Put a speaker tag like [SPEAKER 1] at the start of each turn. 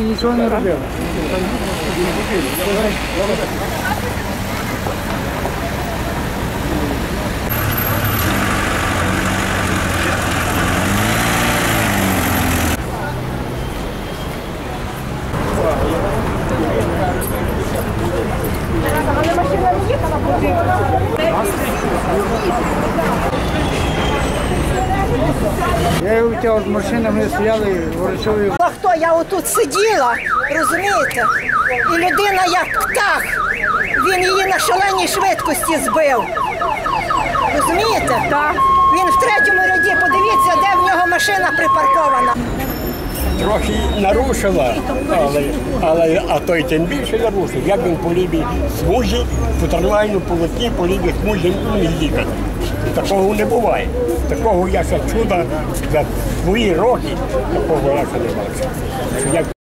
[SPEAKER 1] нічого не робив. Я його витягав з машини, ми стояли горячові.
[SPEAKER 2] А хто я отут сиділа, розумієте? І людина як птах. Він її на шаленій швидкості збив. Розумієте? Так. Він в третьому ряді, подивіться, де в нього машина припаркована.
[SPEAKER 3] Трохи нарушила, але, але а той тим більше нарушив. Як він по лівій смузі, по трамвайну полотні, по лівій смузі не їхати. Такого не буває. Такого я ще чуда за свої роки, такого я ще не бачив.